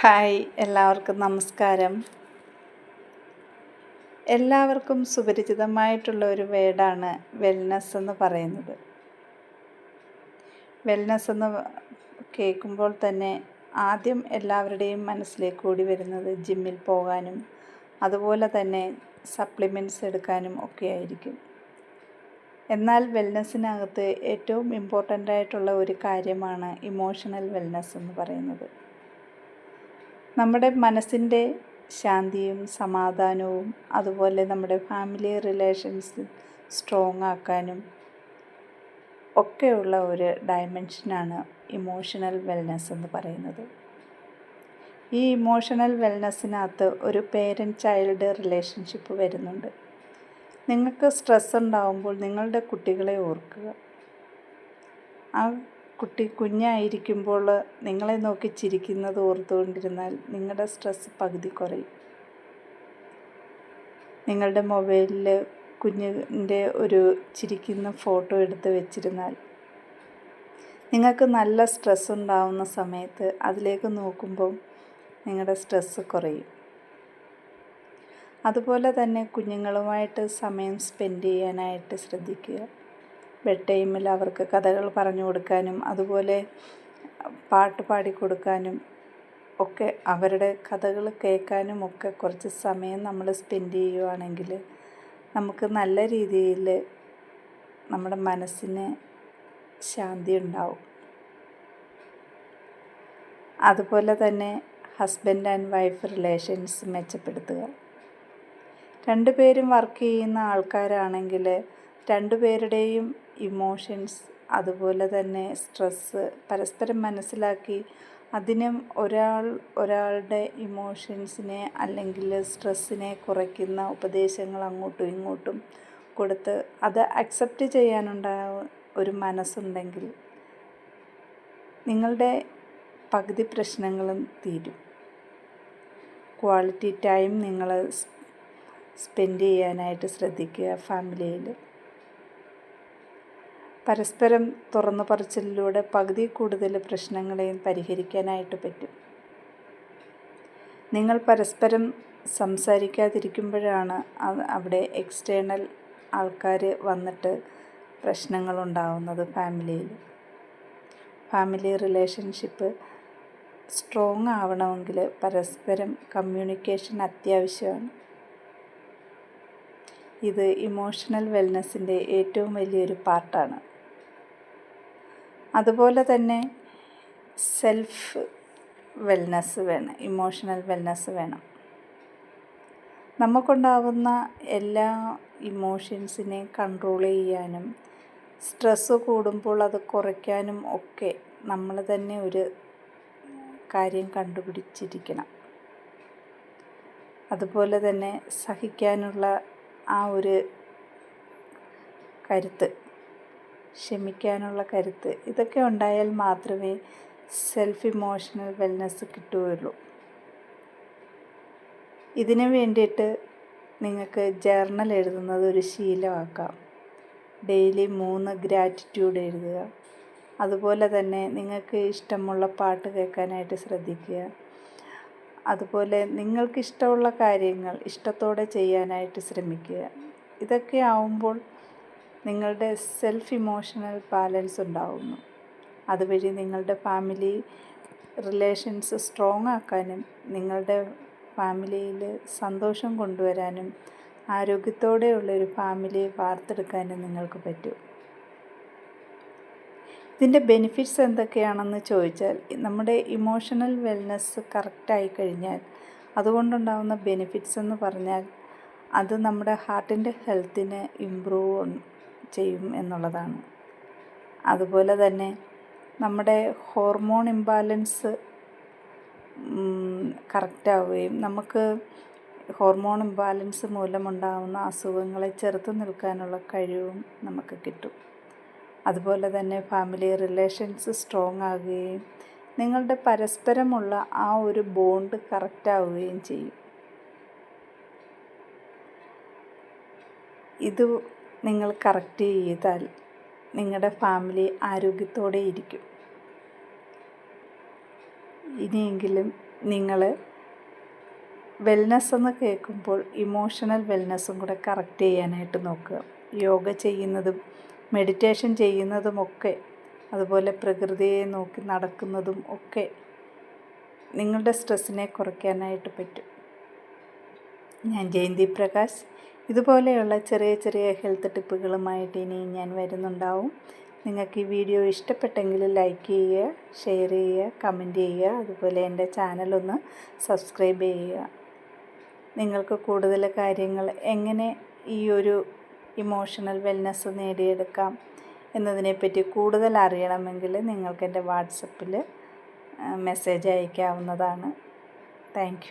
Hi എല്ലാവർക്കും നമസ്കാരം. എല്ലാവർക്കും സുപരിചിതമായിട്ടുള്ള ഒരു വേർഡാണ് വെൽനസ് എന്ന് പറയുന്നത്. വെൽനസ് എന്ന് കേൾക്കുമ്പോൾ തന്നെ ആദ്യം എല്ലാവരുടെയും മനസ്സിലേക്ക് കൂടി വരുന്നത് ജിമ്മിൽ പോകാനും അതുപോലെ തന്നെ സപ്ലിമെന്റ്സ് എടുക്കാനും ഒക്കെ ആയിരിക്കും. എന്നാൽ വെൽനസ്സിനകത്ത് ഏറ്റവും ഇമ്പോർട്ടന്റ് ആയിട്ടുള്ള ഒരു കാര്യമാണ് ഇമോഷണൽ വെൽനസ് എന്ന് പറയുന്നത്. നമ്മുടെ മനസ്സിന്റെ ശാന്തിയും സമാധാനവും അതുപോലെ നമ്മുടെ ഫാമിലി റിലേഷൻസ് സ്ട്രോങ് ആക്കാനും ഒക്കെയുള്ള ഒരു ഡയമെൻഷനാണ് ഇമോഷണൽ വെൽനെസ് എന്ന് പറയുന്നത്. ഈ ഇമോഷണൽ വെൽനെസ്സിനകത്ത് ഒരു പേരന്റ് ചൈൽഡ് റിലേഷൻഷിപ്പ് വരുന്നുണ്ട്. നിങ്ങൾക്ക് സ്ട്രെസ് ഉണ്ടാകുമ്പോൾ നിങ്ങളുടെ കുട്ടികളെ ഓർക്കുക. ആ കുട്ടി കുഞ്ഞായിരിക്കുമ്പോൾ നിങ്ങളെ നോക്കി ചിരിക്കുന്നത് ഓർത്തുകൊണ്ടിരുന്നാൽ നിങ്ങളുടെ സ്ട്രെസ് പകുതി കുറയും. നിങ്ങളുടെ മൊബൈലിൽ കുഞ്ഞിന്റെ ഒരു ചിരിക്കുന്ന ഫോട്ടോ എടുത്ത് വെച്ചിരുന്നാൽ നിങ്ങൾക്ക് നല്ല സ്ട്രെസ് ഉണ്ടാവുന്ന സമയത്ത് അതിലേക്ക് നോക്കുമ്പം നിങ്ങളുടെ സ്ട്രെസ് കുറയും. അതുപോലെ തന്നെ കുഞ്ഞുങ്ങളുമായിട്ട് സമയം സ്പെൻഡ് ചെയ്യാനായിട്ട് ശ്രദ്ധിക്കുക. ബെഡ് ടൈമിൽ അവർക്ക് കഥകൾ പറഞ്ഞു കൊടുക്കാനും അതുപോലെ പാട്ട് പാടി കൊടുക്കാനും ഒക്കെ അവരുടെ കഥകൾ കേൾക്കാനും ഒക്കെ കുറച്ച് സമയം നമ്മൾ സ്പെൻഡ് ചെയ്യുവാണെങ്കിൽ നമുക്ക് നല്ല രീതിയിൽ നമ്മുടെ മനസ്സിന് ശാന്തി ഉണ്ടാവും. അതുപോലെ തന്നെ ഹസ്ബൻഡ് ആൻഡ് വൈഫ് റിലേഷൻസ് മെച്ചപ്പെടുത്തുക. രണ്ടുപേരും വർക്ക് ചെയ്യുന്ന ആൾക്കാരാണെങ്കിൽ രണ്ടുപേരുടെയും ഇമോഷൻസ് അതുപോലെ തന്നെ സ്ട്രെസ്സ് പരസ്പരം മനസ്സിലാക്കി അതിനും ഒരാൾ ഒരാളുടെ ഇമോഷൻസിനെ അല്ലെങ്കിൽ സ്ട്രെസ്സിനെ കുറയ്ക്കുന്ന ഉപദേശങ്ങൾ അങ്ങോട്ടും ഇങ്ങോട്ടും കൊടുത്ത് അത് അക്സെപ്റ്റ് ചെയ്യാനുണ്ടായ ഒരു മനസ്സുണ്ടെങ്കിൽ നിങ്ങളുടെ പകുതി പ്രശ്നങ്ങളും തീരും. ക്വാളിറ്റി ടൈം നിങ്ങൾ സ്പെൻഡ് ചെയ്യാനായിട്ട് ശ്രദ്ധിക്കുക ഫാമിലിയിൽ പരസ്പരം തുറന്നു പറച്ചിലൂടെ പകുതി കൂടുതൽ പ്രശ്നങ്ങളെയും പരിഹരിക്കാനായിട്ട് പറ്റും. നിങ്ങൾ പരസ്പരം സംസാരിക്കാതിരിക്കുമ്പോഴാണ് അവിടെ എക്സ്റ്റേണൽ ആൾക്കാർ വന്നിട്ട് പ്രശ്നങ്ങളുണ്ടാവുന്നത് ഫാമിലിയിൽ ഫാമിലി റിലേഷൻഷിപ്പ് സ്ട്രോങ് ആവണമെങ്കിൽ പരസ്പരം കമ്മ്യൂണിക്കേഷൻ അത്യാവശ്യമാണ്. ഇത് ഇമോഷണൽ വെൽനെസ്സിന്റെ ഏറ്റവും വലിയൊരു പാർട്ടാണ് അതുപോലെ തന്നെ സെൽഫ് വെൽനസ് വേണം ഇമോഷണൽ വെൽനസ് വേണം. നമുക്കുണ്ടാവുന്ന എല്ലാ ഇമോഷൻസിനെ കൺട്രോൾ ചെയ്യാനും സ്ട്രെസ്സ് കൂടുമ്പോൾ അത് കുറയ്ക്കാനും ഒക്കെ നമ്മൾ തന്നെ ഒരു കാര്യം കണ്ടുപിടിച്ചിരിക്കണം. അതുപോലെ തന്നെ സഹിക്കാനുള്ള ആ ഒരു കരുത്ത് ക്ഷമിക്കാനുള്ള കരുത്ത്. ഇതൊക്കെ ഉണ്ടായാൽ മാത്രമേ സെൽഫ് ഇമോഷണൽ വെൽനെസ് കിട്ടുകയുള്ളൂ. ഇതിനു വേണ്ടിയിട്ട് നിങ്ങൾക്ക് ജേർണൽ എഴുതുന്നത് ഒരു ശീലമാക്കാം. ഡെയിലി മൂന്ന് ഗ്രാറ്റിറ്റ്യൂഡ് എഴുതുക. അതുപോലെ തന്നെ നിങ്ങൾക്ക് ഇഷ്ടമുള്ള പാട്ട് കേൾക്കാനായിട്ട് ശ്രദ്ധിക്കുക. അതുപോലെ നിങ്ങൾക്ക് ഇഷ്ടമുള്ള കാര്യങ്ങൾ ഇഷ്ടത്തോടെ ചെയ്യാനായിട്ട് ശ്രമിക്കുക. ഇതൊക്കെ ആവുമ്പോൾ നിങ്ങളുടെ സെൽഫ് ഇമോഷണൽ ബാലൻസ് ഉണ്ടാവുന്നു. അതുവഴി നിങ്ങളുടെ ഫാമിലി റിലേഷൻസ് സ്ട്രോങ് ആക്കാനും നിങ്ങളുടെ ഫാമിലിയിൽ സന്തോഷം കൊണ്ടുവരാനും ആരോഗ്യത്തോടെയുള്ളൊരു ഫാമിലി വാർത്തെടുക്കാനും നിങ്ങൾക്ക് പറ്റും. ഇതിന്റെ ബെനിഫിറ്റ്സ് എന്തൊക്കെയാണെന്ന് ചോദിച്ചാൽ നമ്മുടെ ഇമോഷണൽ വെൽനെസ് കറക്റ്റായി കഴിഞ്ഞാൽ അതുകൊണ്ടുണ്ടാകുന്ന ബെനിഫിറ്റ്സ് എന്ന് പറഞ്ഞാൽ അത് നമ്മുടെ ഹാർട്ടിന്റെ ഹെൽത്തിനെ ഇമ്പ്രൂവ് ചെയ്യും എന്നുള്ളതാണ്. അതുപോലെ തന്നെ നമ്മുടെ ഹോർമോൺ ഇംബാലൻസ് കറക്റ്റാവുകയും നമുക്ക് ഹോർമോൺ ഇംബാലൻസ് മൂലമുണ്ടാകുന്ന അസുഖങ്ങളെ ചെറുത്ത് നിൽക്കാനുള്ള കഴിവും നമുക്ക് കിട്ടും. അതുപോലെ തന്നെ ഫാമിലി റിലേഷൻസ് സ്ട്രോങ് ആകുകയും നിങ്ങളുടെ പരസ്പരമുള്ള ആ ഒരു ബോണ്ട് കറക്റ്റാവുകയും ചെയ്യും. ഇത് നിങ്ങൾ കറക്റ്റ് ചെയ്താൽ നിങ്ങളുടെ ഫാമിലി ആരോഗ്യത്തോടെ ഇരിക്കും. ഇനിയെങ്കിലും നിങ്ങൾ വെൽനസ് എന്ന് കേൾക്കുമ്പോൾ ഇമോഷണൽ വെൽനെസ്സും കൂടെ കറക്റ്റ് ചെയ്യാനായിട്ട് നോക്കുക. യോഗ ചെയ്യുന്നതും മെഡിറ്റേഷൻ ചെയ്യുന്നതുമൊക്കെ അതുപോലെ പ്രകൃതിയെ നോക്കി നടക്കുന്നതും ഒക്കെ നിങ്ങളുടെ സ്ട്രെസ്സിനെ കുറയ്ക്കാനായിട്ട് പറ്റും. ഞാൻ ജയന്തി പ്രകാശ്. ഇതുപോലെയുള്ള ചെറിയ ചെറിയ ഹെൽത്ത് ടിപ്പുകളുമായിട്ട് ഇനി ഞാൻ വരുന്നുണ്ടാവും. നിങ്ങൾക്ക് ഈ വീഡിയോ ഇഷ്ടപ്പെട്ടെങ്കിൽ ലൈക്ക് ചെയ്യുക ഷെയർ ചെയ്യുക കമന്റ് ചെയ്യുക. അതുപോലെ എന്റെ ചാനലൊന്ന് സബ്സ്ക്രൈബ് ചെയ്യുക. നിങ്ങൾക്ക് കൂടുതൽ കാര്യങ്ങൾ എങ്ങനെ ഈ ഒരു ഇമോഷണൽ വെൽനെസ് നേടിയെടുക്കാം എന്നതിനെപ്പറ്റി കൂടുതൽ അറിയണമെങ്കിൽ നിങ്ങൾക്ക് എന്റെ വാട്സപ്പിൽ മെസ്സേജ് അയക്കാവുന്നതാണ്. താങ്ക്